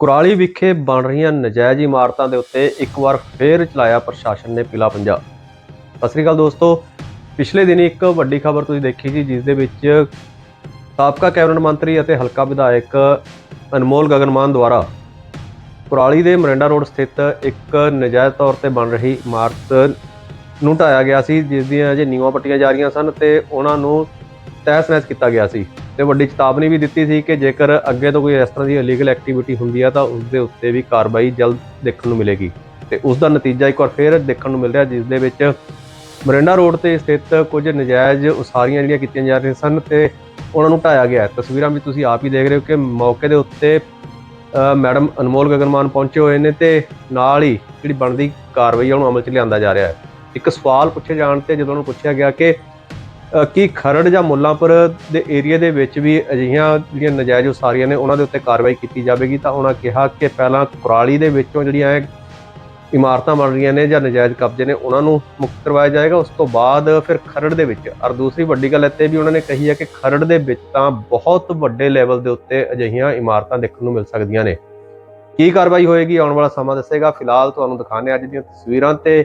ਕੁਰਾਲੀ ਵਿਖੇ ਬਣ ਰਹੀਆਂ ਨਜਾਇਜ਼ ਇਮਾਰਤਾਂ ਦੇ ਉੱਤੇ ਇੱਕ ਵਾਰ ਫੇਰ ਚਲਾਇਆ ਪ੍ਰਸ਼ਾਸਨ ਨੇ ਪਿਲਾ ਪੰਜਾਬ ਸਤਿ ਸ੍ਰੀ ਅਕਾਲ ਦੋਸਤੋ। ਪਿਛਲੇ ਦਿਨੀ ਇੱਕ ਵੱਡੀ ਖਬਰ ਤੁਸੀਂ ਦੇਖੀ ਸੀ, ਜਿਸ ਦੇ ਵਿੱਚ ਸਾਬਕਾ ਕੈਬਨਿਟ ਮੰਤਰੀ ਅਤੇ ਹਲਕਾ ਵਿਧਾਇਕ ਅਨਮੋਲ ਗਗਨਮਾਨ ਦੁਆਰਾ ਕੁਰਾਲੀ ਦੇ ਮਰਿੰਡਾ ਰੋਡ ਸਥਿਤ ਇੱਕ ਨਜਾਇਜ਼ ਤੌਰ ਤੇ ਬਣ ਰਹੀ ਇਮਾਰਤ ਨੂੰ ਢਾਇਆ ਗਿਆ ਸੀ, ਜਿਸ ਦੀਆਂ ਅਜੇ ਨੀਵਾਂ ਪੱਟੀਆਂ ਜਾ ਰਹੀਆਂ ਸਨ ਤੇ ਉਹਨਾਂ ਨੂੰ ਤਹਿਸ ਨਹਿਸ ਕੀਤਾ ਗਿਆ ਸੀ। ਤੇ ਵੱਡੀ ਚੇਤਾਵਨੀ ਵੀ ਦਿੱਤੀ ਸੀ ਕਿ ਜੇਕਰ ਅੱਗੇ ਤੋਂ ਕੋਈ ਇਸ ਤਰ੍ਹਾਂ ਦੀ ਇਲੀਗਲ ਐਕਟੀਵਿਟੀ ਹੁੰਦੀ ਹੈ ਤਾਂ ਉਸ ਦੇ ਉੱਤੇ ਵੀ ਕਾਰਵਾਈ ਜਲਦ ਦੇਖਣ ਨੂੰ ਮਿਲੇਗੀ ਤੇ ਉਸ ਦਾ ਨਤੀਜਾ ਇੱਕ ਵਾਰ ਫੇਰ ਦੇਖਣ ਨੂੰ ਮਿਲ ਰਿਹਾ, ਜਿਸ ਦੇ ਵਿੱਚ ਮਰਿੰਡਾ ਰੋਡ ਤੇ ਸਥਿਤ ਕੁਝ ਨਜਾਇਜ਼ ਉਸਾਰੀਆਂ ਜਿਹੜੀਆਂ ਕੀਤੀਆਂ ਜਾ ਰਹੀਆਂ ਸਨ ਤੇ ਉਹਨਾਂ ਨੂੰ ਢਾਇਆ ਗਿਆ ਹੈ। ਤਸਵੀਰਾਂ ਵੀ ਤੁਸੀਂ ਆਪ ਹੀ ਦੇਖ ਰਹੇ ਹੋ ਕਿ ਮੌਕੇ ਦੇ ਉੱਤੇ ਮੈਡਮ ਅਨਮੋਲ ਗਗਨਮਾਨ ਪਹੁੰਚੇ ਹੋਏ ਨੇ ਤੇ ਨਾਲ ਹੀ ਜਿਹੜੀ ਬਣਦੀ ਕਾਰਵਾਈ ਆ, ਉਹਨੂੰ ਅਮਲ 'ਚ ਲਿਆਂਦਾ ਜਾ ਰਿਹਾ ਹੈ ਇੱਕ ਸਵਾਲ ਪੁੱਛੇ ਜਾਣ ਤੇ ਜਦੋਂ ਉਹਨੂੰ ਪੁੱਛਿਆ ਗਿਆ ਕਿ ਕੀ ਖਰੜ ਜਾਂ ਮੁੱਲਾਂਪੁਰ ਦੇ ਏਰੀਆ ਦੇ ਵਿੱਚ ਵੀ ਅਜਿਹੀਆਂ ਜਿਹੜੀਆਂ ਨਜਾਇਜ਼ ਉਸਾਰੀਆਂ ਨੇ, ਉਹਨਾਂ ਦੇ ਉੱਤੇ ਕਾਰਵਾਈ ਕੀਤੀ ਜਾਵੇਗੀ? ਤਾਂ ਉਹਨਾਂ ਕਿਹਾ ਕਿ ਪਹਿਲਾਂ ਕੁਰਾਲੀ ਦੇ ਵਿੱਚੋਂ ਜਿਹੜੀਆਂ ਇਮਾਰਤਾਂ ਬਣ ਰਹੀਆਂ ਨੇ ਜਾਂ ਨਜਾਇਜ਼ ਕਬਜ਼ੇ ਨੇ, ਉਹਨਾਂ ਨੂੰ ਮੁਕਤ ਕਰਵਾਇਆ ਜਾਏਗਾ। ਉਸ ਤੋਂ ਬਾਅਦ ਫਿਰ ਖਰੜ ਦੇ ਵਿੱਚ, ਔਰ ਦੂਸਰੀ ਵੱਡੀ ਗੱਲ ਇੱਥੇ ਵੀ ਉਹਨਾਂ ਨੇ ਕਹੀ ਹੈ ਕਿ ਖਰੜ ਦੇ ਵਿੱਚ ਤਾਂ ਬਹੁਤ ਵੱਡੇ ਲੈਵਲ ਦੇ ਉੱਤੇ ਅਜਿਹੀਆਂ ਇਮਾਰਤਾਂ ਦੇਖਣ ਨੂੰ ਮਿਲ ਸਕਦੀਆਂ ਨੇ। ਕੀ ਕਾਰਵਾਈ ਹੋਏਗੀ, ਆਉਣ ਵਾਲਾ ਸਮਾਂ ਦੱਸੇਗਾ। ਫਿਲਹਾਲ ਤੁਹਾਨੂੰ ਦਿਖਾਣੇ ਅੱਜ ਦੀਆਂ ਤਸਵੀਰਾਂ ਤੇ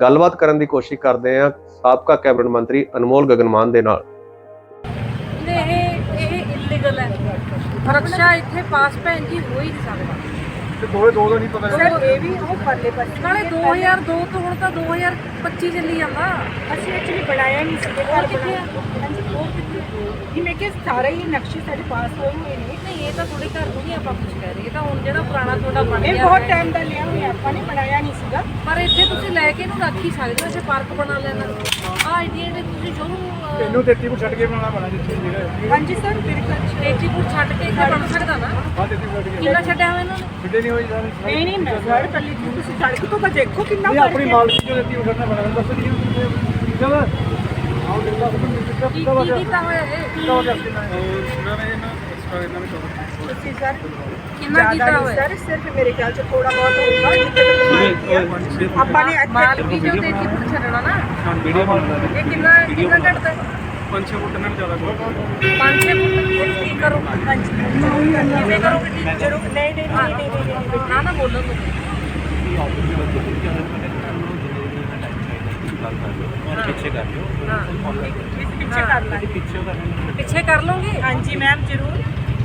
ਗੱਲਬਾਤ ਕਰਨ ਦੀ ਕੋਸ਼ਿਸ਼ ਕਰਦੇ ਹਾਂ ਸਾਬਕਾ ਕੈਬਨਿਟ ਮੰਤਰੀ ਅਨਮੋਲ ਗਗਨਮਾਨ ਦੇ ਨਾਲ। ਇਹ ਇਹ ਇਲੀਗਲ ਹੈ। ਰਕਸ਼ਾ ਇੱਥੇ ਪਾਸ ਭੈਣ ਜੀ ਹੋ ਹੀ ਨਹੀਂ ਸਕਦਾ। ਤੇ ਦੋਵੇਂ ਦੋ ਦਾ ਨਹੀਂ ਪਤਾ ਸਰ, ਇਹ ਵੀ ਉਹ ਪਰਲੇ ਪਾਸੇ ਨਾਲੇ 2002 ਤੋਂ ਹੁਣ ਤਾਂ 2025 ਚੱਲੀ ਜਾਂਦਾ। ਅਸੀਂ ਐਕਚੁਅਲੀ ਬਣਾਇਆ ਨਹੀਂ ਸੀ। ਘਰ ਕਿੱਥੇ ਆ? ਹਾਂਜੀ ਉਹ ਕਿੱਥੇ? ਇਹ ਮੈਂ ਕਿਹਾ ਸਾਰਾ ਹੀ ਨਕਸ਼ੇ ਸਾਡੇ ਪਾਸ ਹੋਏ ਹੋਏ ਨੇ। ਇਹ ਤਾਂ ਤੁਹਾਡੇ ਘਰ ਨੂੰ ਨਹੀਂ ਆਪਾਂ ਕੁਝ ਕਹਿ ਰਹੇ ਇਹ ਤਾਂ ਹੁਣ ਜਿਹੜਾ ਪੁਰਾਣਾ ਤੁਹਾਡਾ ਬਣ ਇਹ ਗਿਆ ਬਹੁਤ ਹੈ। ਟਾਈਮ ਦਾ ਲਿਆ ਹੋਇਆ ਆਪਾਂ ਨੇ ਬਣਾਇਆ ਨਹੀਂ ਸੀਗਾ। ਪਰ ਇੱਥੇ ਤੁਸੀਂ ਲੈ ਕੇ ਇਹਨੂੰ ਰੱਖ ਹੀ ਸਕਦੇ ਹੋ ਇੱਥੇ ਪਾਰਕ ਬਣਾ ਲੈਣਾ। ਆ ਆਈਡੀਆ ਨੇ ਤੁਸੀਂ ਸ਼ੁਰੂ ਇਹਨੂੰ 33 ਫੁੱਟ ਛੱਡ ਕੇ ਬਣਾਉਣਾ ਪੈਣਾ ਜਿੱਥੇ ਜਿਹੜਾ। ਹਾਂਜੀ ਸਰ ਮੇਰੇ ਕੋਲ ਤੇਜੀਪੁਰ ਛੱਡ ਕੇ ਇੱਥੇ ਬਣ ਸਕਦਾ ਨਾ? ਹਾਂ 33 ਫੁੱਟ ਛੱਡ ਕਿੰਨਾ ਛੱਡਿਆ ਹੋਇਆ ਇਹਨਾਂ ਨੇ? ਕੇ ਛੱਡੇ ਨਹੀਂ ਹੋਈ ਸਾਰੇ। ਨਹੀਂ ਨਹੀਂ ਮੈਂ ਸਰ ਕੱਲੀ ਜੀ ਤੁਸੀਂ ਸੜਕ ਤੋਂ ਤਾਂ ਦੇਖੋ ਕਿੰਨਾ ਇਹ ਫ਼ਰਕ ਆਪਣੀ ਹੈ। ਮਾਲਕੀ ਚੋਂ 33 ਫੁੱਟ ਛੱਡਣਾ ਪੈਣਾ ਦੱਸ ਜੀ ਚਲ ਤੁਹਾਨੂੰ ਮਿੱਟਾ ਕੀ ਪਤਾ ਕੀ ਕੀਤਾ ਹੋਇਆ ਇਹ? ਉਹਨਾਂ ਨੇ ਨਾ? ਐਕਸਟਰਾ ਇਹਨਾਂ ਨੇ ਤੁਸੀਂ ਸਰ ਕਿੰਨਾ ਜ਼ਿਆਦਾ ਕੀਤਾ ਨਹੀਂ ਹੋਇਆ ਸਰ ਸਿਰਫ ਮੇਰੇ ਖਿਆਲ ਚ ਥੋੜਾ ਬਹੁਤ ਹੋਊਗਾ ਜਿੱਥੇ ਤੱਕ ਆਪਾਂ ਨੇ ਇੱਥੇ ਮਾਲਕੀ ਜੋ ਤੇਜੀਪੁਰ ਛੱਡਣਾ ਨਾ ਹਾਂ ਵੀਡੀਓ ਬਣਾਉਂਦਾ ਇਹ ਕਿੰਨਾ ਕਿੰਨਾ ਘਟਦਾ 5-6 ਫੁੱਟ ਨਾਲ ਜ਼ਿਆਦਾ ਕਰੋ ਪੰਜ ਛੇ ਫੁੱਟ ਕੀ ਕਰੋ ਹਾਂਜੀ ਕਿਵੇਂ ਕਰੋਗੇ ਜੀ ਜ਼ਰੂਰ ਨਹੀਂ ਨਹੀਂ ਨਹੀਂ ਨਹੀਂ ਨਹੀਂ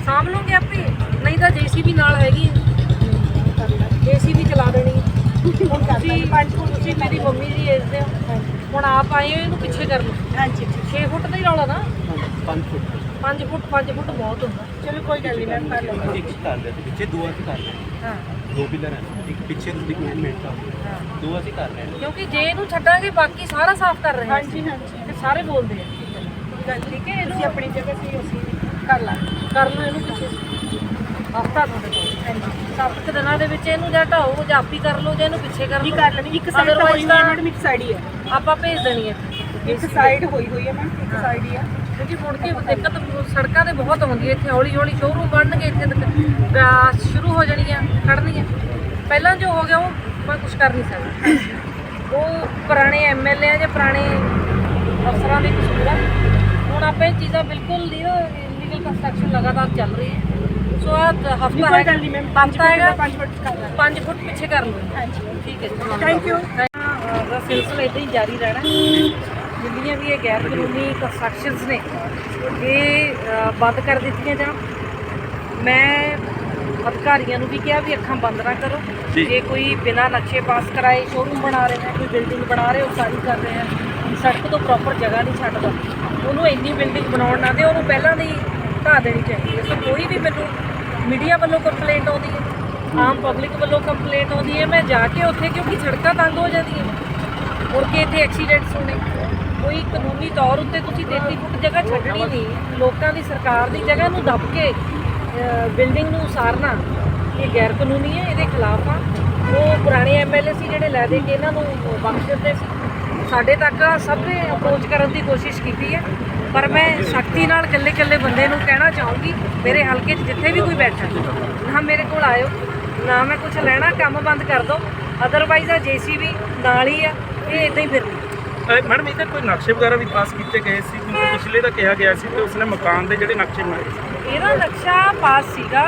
ਸਾਂਭ ਲਓਗੇ ਆਪੇ? ਨਹੀਂ ਤਾਂ ਜੀਸੀਬੀ ਨਾਲ ਹੈਗੀ ਜੀਸੀਬੀ ਚਲਾ ਦੇਣੀ। ਹੁਣ ਤੁਸੀਂ ਪੰਜ ਫੁੱਟ ਤੁਸੀਂ ਮੇਰੀ ਮੰਮੀ ਦੀ ਏਜ ਦੇ ਹੋ। ਹੁਣ ਆਪ ਆਏ ਹੋ ਇਹਨੂੰ ਪਿੱਛੇ ਕਰ ਲਓ ਹਾਂਜੀ। 6 ਫੁੱਟ ਦਾ ਹੀ ਰੌਲਾ ਨਾ। 5 ਫੁੱਟ। 5 ਫੁੱਟ 5 ਫੁੱਟ ਬਹੁਤ ਹੁੰਦਾ। ਚਲੋ ਕੋਈ ਗੱਲ ਨਹੀਂ ਮੈਮ ਕਰ ਲਵਾਂਗੇ। ਇੱਕ ਕਰ ਦੇ ਤੇ ਪਿੱਛੇ ਦੋ ਅਸੀਂ ਕਰ ਰਹੇ। ਹਾਂ। ਦੋ ਪਿਲਰ ਹਨ ਇੱਕ ਪਿੱਛੇ ਦੀ ਮਿਹਨਤ ਦਾ ਹਾਂ। ਦੋ ਅਸੀਂ ਕਰ ਰਹੇ। ਹਾਂ ਕਿਉਂਕਿ ਜੇ ਇਹਨੂੰ ਛੱਡਾਂਗੇ ਬਾਕੀ ਸਾਰਾ ਸਾਫ਼ ਕਰ ਰਹੇ ਹਾਂ ਹਾਂਜੀ ਹਾਂਜੀ। ਸਾਰੇ ਬੋਲਦੇ ਆ। ਗੱਲ ਠੀਕ ਹੈ ਤੁਸੀਂ ਆਪਣੀ ਜਗ੍ਹਾ ਤੇ ਅਸੀਂ ਕਰ ਲਾਂਗੇ ਕਰ ਲਓ ਇਹਨੂੰ ਪਿੱਛੇ। ਹਫਤਾ ਤੁਹਾਡੇ ਕੋਲ ਹਾਂਜੀ। ਸੱਤ ਕੁ ਦਿਨਾਂ ਦੇ ਵਿੱਚ ਇਹਨੂੰ ਜਾਂ ਢਾਓ ਜਾਂ ਆਪੀ ਕਰ ਲਓ ਜਾਂ ਇਹਨੂੰ ਪਿੱਛੇ ਕਰ ਕੀ ਲਓ। ਕਰ ਲੈਣੀ। ਇੱਕ ਸਾਈਡ ਤਾਂ ਹੋਈ ਹੋਈ ਹੈ ਮੈਡਮ ਇੱਕ ਸਾਈਡ ਹੀ ਹੈ। ਆਪਾਂ ਭੇਜ ਦੇਣੀ ਹੈ। ਇੱਕ ਸਾਈਡ ਹੋਈ ਹੋਈ ਹੈ ਮੈਮ ਇੱਕ ਸਾਈਡ ਹੀ ਹੈ। ਕਿਉਂਕਿ ਮੁੜ ਕੇ ਦਿੱਕਤ ਸੜਕਾਂ ਤੇ ਬਹੁਤ ਆਉਂਦੀ ਹੈ ਇੱਥੇ ਹੌਲੀ ਹੌਲੀ ਸ਼ੋਰੂਮ ਬਣਨਗੇ ਇੱਥੇ ਤੱਕ ਗਾਸ ਸ਼ੁਰੂ ਹੋ ਜਾਣੀਆਂ ਖੜਨੀਆਂ ਪਹਿਲਾਂ ਜੋ ਹੋ ਗਿਆ ਉਹ ਮੈਂ ਕੁਝ ਕਰ ਨਹੀਂ ਸਕਦਾ। ਉਹ ਪੁਰਾਣੇ ਐਮਐਲਏ ਜਾਂ ਪੁਰਾਣੇ ਅਫਸਰਾਂ ਦੀ ਕਸੂਰ ਆ। ਹੁਣ ਆਪਾਂ ਇਹ ਚੀਜ਼ਾਂ ਬਿਲਕੁਲ ਨਹੀਂ ਨਾ ਇਲੀਗਲ ਕੰਸਟਰਕਸ਼ਨ ਲਗਾਤਾਰ ਚੱਲ ਰਹੀ ਹੈ। ਸੋ ਆ ਹਫਤਾ ਹੈ ਹਫਤਾ ਹੈਗਾ। 5 ਮਿੰਟ ਕਰ ਲਾਂਗੇ। 5 ਫੁੱਟ ਪਿੱਛੇ ਕਰ ਲਓ। ਹਾਂਜੀ। ਠੀਕ ਹੈ ਥੈਂਕ ਯੂ ਦਾ ਸਿਲਸਿਲਾ ਇਦਾਂ ਹੀ ਜਾਰੀ ਰਹਿਣਾ। ਜਿੰਨੀਆਂ ਵੀ ਇਹ ਗੈਰ ਕਾਨੂੰਨੀ ਕੰਸਟਰਕਸ਼ਨਸ ਨੇ ਇਹ ਬੰਦ ਕਰ ਦਿੱਤੀਆਂ ਜਾਣ। ਮੈਂ ਅਧਿਕਾਰੀਆਂ ਨੂੰ ਵੀ ਕਿਹਾ ਵੀ ਅੱਖਾਂ ਬੰਦ ਨਾ ਕਰੋ। ਜੇ। ਕੋਈ ਬਿਨਾਂ ਨਕਸ਼ੇ ਪਾਸ ਕਰਾਏ ਸ਼ੋਰੂਮ ਬਣਾ ਰਹੇ ਹੈ ਕੋਈ ਬਿਲਡਿੰਗ ਬਣਾ ਰਹੇ ਉਸਾਰੀ ਕਰ ਰਹੇ ਸੜਕ ਤੋਂ ਪ੍ਰੋਪਰ ਜਗ੍ਹਾ ਨਹੀਂ ਛੱਡਦਾ। ਉਹਨੂੰ ਇੰਨੀ ਬਿਲਡਿੰਗ ਬਣਾਉਣ ਨਾ ਦੇ ਉਹਨੂੰ ਪਹਿਲਾਂ ਦੀ ਢਾਹ ਦੇਣੀ ਚਾਹੀਦੀ ਹੈ। ਸੋ ਕੋਈ ਵੀ ਮੈਨੂੰ ਮੀਡੀਆ ਵੱਲੋਂ ਕੰਪਲੇਂਟ ਆਉਂਦੀ ਹੈ, ਆਮ ਪਬਲਿਕ ਵੱਲੋਂ ਕੰਪਲੇਂਟ ਆਉਂਦੀ ਹੈ, ਮੈਂ ਜਾ ਕੇ ਉੱਥੇ ਕਿਉਂਕਿ ਸੜਕਾਂ ਤੰਗ ਹੋ ਜਾਂਦੀਆਂ ਮੁੜ ਕੇ ਇੱਥੇ ਐਕਸੀਡੈਂਟਸ ਹੋਣੇ। ਕੋਈ ਕਾਨੂੰਨੀ ਤੌਰ ਉੱਤੇ ਤੁਸੀਂ 33 ਫੁੱਟ ਜਗ੍ਹਾ ਛੱਡਣੀ ਨਹੀਂ। ਲੋਕਾਂ ਦੀ ਸਰਕਾਰ ਦੀ ਜਗ੍ਹਾ ਨੂੰ ਦੱਬ ਕੇ ਬਿਲਡਿੰਗ ਨੂੰ ਉਸਾਰਨਾ, ਇਹ ਗੈਰ ਕਾਨੂੰਨੀ ਹੈ, ਇਹਦੇ ਖਿਲਾਫ ਆ। ਉਹ ਪੁਰਾਣੇ ਐਮਐਲਏ ਸੀ ਜਿਹੜੇ ਲੈ ਦੇ ਕੇ ਇਹਨਾਂ ਨੂੰ ਬਖਸ਼ ਦਿੱਤੇ ਸੀ। ਸਾਡੇ ਤੱਕ ਸਭ ਨੇ ਅਪਰੋਚ ਕਰਨ ਦੀ ਕੋਸ਼ਿਸ਼ ਕੀਤੀ ਹੈ। ਪਰ ਮੈਂ ਸ਼ਕਤੀ ਨਾਲ ਇਕੱਲੇ ਇਕੱਲੇ ਬੰਦੇ ਨੂੰ ਕਹਿਣਾ ਚਾਹੂੰਗੀ ਮੇਰੇ ਹਲਕੇ 'ਚ ਜਿੱਥੇ ਵੀ ਕੋਈ ਬੈਠਾ ਨਾ ਮੇਰੇ ਕੋਲ ਆਇਓ ਨਾ ਮੈਂ ਕੁਝ ਲੈਣਾ ਕੰਮ ਬੰਦ ਕਰ ਦਿਓ ਅਦਰਵਾਈਜ਼ ਆ ਜੀਸੀਬੀ ਨਾਲ ਹੀ ਆ ਇਹ ਇਦਾਂ ਹੀ ਫਿਰਨੀ। ਮੈਡਮ ਇਹਦੇ ਕੋਈ ਨਕਸ਼ੇ ਵਗੈਰਾ ਵੀ ਪਾਸ ਕੀਤੇ ਗਏ ਸੀ? ਕਿਉਂਕਿ ਪਿਛਲੇ ਦਾ ਕਿਹਾ ਗਿਆ ਸੀ ਕਿ ਉਸਨੇ ਮਕਾਨ ਦੇ ਜਿਹੜੇ ਨਕਸ਼ੇ ਬਣਾਏ ਸੀ। ਇਹਦਾ ਨਕਸ਼ਾ ਪਾਸ ਸੀਗਾ।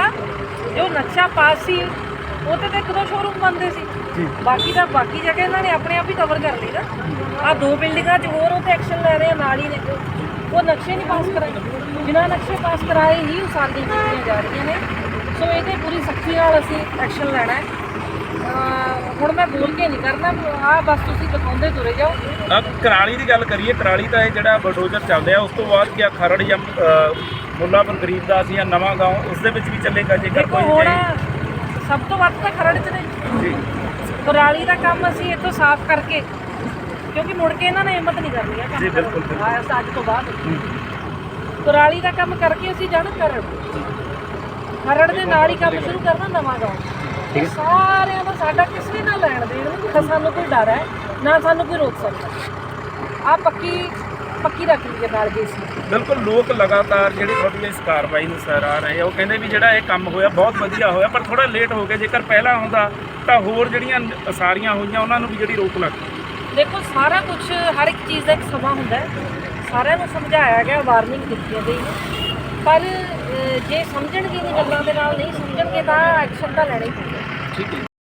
ਜੋ ਨਕਸ਼ਾ ਪਾਸ ਸੀ ਉਹ ਤੇ ਤਾਂ ਇੱਕ ਦੋ ਸ਼ੋਰੂਮ ਬੰਦੇ ਸੀ। ਬਾਕੀ ਦਾ ਬਾਕੀ ਜਗ੍ਹਾ ਇਹਨਾਂ ਨੇ ਆਪਣੇ ਆਪ ਹੀ ਕਵਰ ਕਰ ਲਈ ਨਾ। ਆ ਦੋ ਬਿਲਡਿੰਗਾਂ 'ਚ ਹੋਰ ਉਹ ਤੇ ਐਕਸ਼ਨ ਲੈ ਰਹੇ ਆ ਨਾਲ ਹੀ ਨੇ। ਉਹ ਨਕਸ਼ੇ ਨਹੀਂ ਪਾਸ ਕਰਾਏ। ਬਿਨਾਂ ਨਕਸ਼ੇ ਪਾਸ ਕਰਾਏ ਹੀ ਉਸਾਲੀ ਕੀਤੀਆਂ ਜਾ ਰਹੀਆਂ ਨੇ। ਸੋ ਇਹਦੇ ਪੂਰੀ ਸਖਤੀ ਨਾਲ ਅਸੀਂ ਐਕਸ਼ਨ ਲੈਣਾ ਹੈ। ਹੁਣ ਮੈਂ ਬੋਲ ਕੇ ਨਹੀਂ ਕਰਨਾ। ਆ ਬਸ ਤੁਸੀਂ ਦਿਖਾਉਂਦੇ ਤੁਰੇ ਜਾਓ। ਅਹ ਕਰਾਲੀ ਦੀ ਗੱਲ ਕਰੀਏ ਕਰਾਲੀ ਤਾਂ ਇਹ ਜਿਹੜਾ ਬਲਡੋਜ਼ਰ ਚੱਲਦੇ ਆ ਉਸ ਤੋਂ ਬਾਅਦ ਕੀ ਖਰੜ ਜਾਂ ਅਹ, ਮੁੱਲਾਪੁਰ ਗਰੀਬਦਾਸ ਜਾਂ ਨਵਾਂ ਗਾਉਂ ਉਸ ਦੇ ਵਿੱਚ ਵੀ ਚੱਲੇਗਾ ਜੇਕਰ ਦੇਖੋ ਕੋਈ ਹੁਣ ਸਭ ਤੋਂ ਵੱਧ ਤਾਂ ਖਰੜ ਚ ਨੇ। ਜੀ। ਕੁਰਾਲੀ ਦਾ ਕੰਮ ਅਸੀਂ ਇੱਥੋਂ ਸਾਫ਼ ਕਰਕੇ ਕਿਉਂਕਿ ਮੁੜ ਕੇ ਇਹਨਾਂ ਨੇ ਹਿੰਮਤ ਨਹੀਂ ਕਰਨੀ ਹੈ ਜੀ, ਬਿਲਕੁਲ। ਬਿਲਕੁਲ। ਅੱਜ ਤੋਂ ਬਾਅਦ। ਕੁਰਾਲੀ ਦਾ ਕੰਮ ਕਰਕੇ ਅਸੀਂ ਜਾਣਾ ਖਰੜ ਖਰੜ ਦੇ ਨਾਲ ਹੀ ਕੰਮ ਸ਼ੁਰੂ ਕਰਨਾ ਨਵਾਂ ਗਾਉਂ ਇਹ ਸਾਰਿਆਂ ਦਾ ਸਾਡਾ ਕਿਸੇ ਨਾਲ ਲੈਣ ਦੇਣ ਨਹੀਂ ਨਾ ਸਾਨੂੰ ਕੋਈ ਡਰ ਹੈ ਨਾ ਸਾਨੂੰ ਕੋਈ ਰੋਕ ਸਕਦਾ। ਆ ਪੱਕੀ ਪੱਕੀ ਰੱਖ ਲਈਏ ਨਾਲ ਜੀ ਸੀ ਬਿਲਕੁਲ ਲੋਕ ਲਗਾਤਾਰ ਜਿਹੜੀ ਤੁਹਾਡੀ ਇਸ ਕਾਰਵਾਈ ਨੂੰ ਸਰਾਹ ਰਹੇ ਆ ਉਹ ਕਹਿੰਦੇ ਵੀ ਜਿਹੜਾ ਇਹ ਕੰਮ ਹੋਇਆ ਬਹੁਤ ਵਧੀਆ ਹੋਇਆ ਪਰ ਥੋੜਾ ਲੇਟ ਹੋ ਗਿਆ। ਜੇਕਰ ਪਹਿਲਾਂ ਹੁੰਦਾ ਤਾਂ ਹੋਰ ਜਿਹੜੀਆਂ ਅਸਾਰੀਆਂ ਹੋਈਆਂ ਉਹਨਾਂ ਨੂੰ ਵੀ ਜਿਹੜੀ ਰੋਕ ਲੱਗ ਦੇਖੋ, ਸਾਰਾ ਕੁਝ ਹਰ ਇੱਕ ਚੀਜ਼ ਦਾ ਇੱਕ ਸਮਾਂ ਹੁੰਦਾ ਸਾਰਿਆਂ ਨੂੰ ਸਮਝਾਇਆ ਗਿਆ ਵਾਰਨਿੰਗ ਦਿੱਤੀ ਗਈ ਹੈ ਪਰ ਜੇ ਸਮਝਣਗੇ ਨਹੀਂ ਗੱਲਾਂ ਦੇ ਨਾਲ ਨਹੀਂ ਸਮਝਣਗੇ, ਤਾਂ ਐਕਸ਼ਨ ਤਾਂ ਲੈਣਾ ਹੀ ਪਊਗਾ ਠੀਕ ਹੈ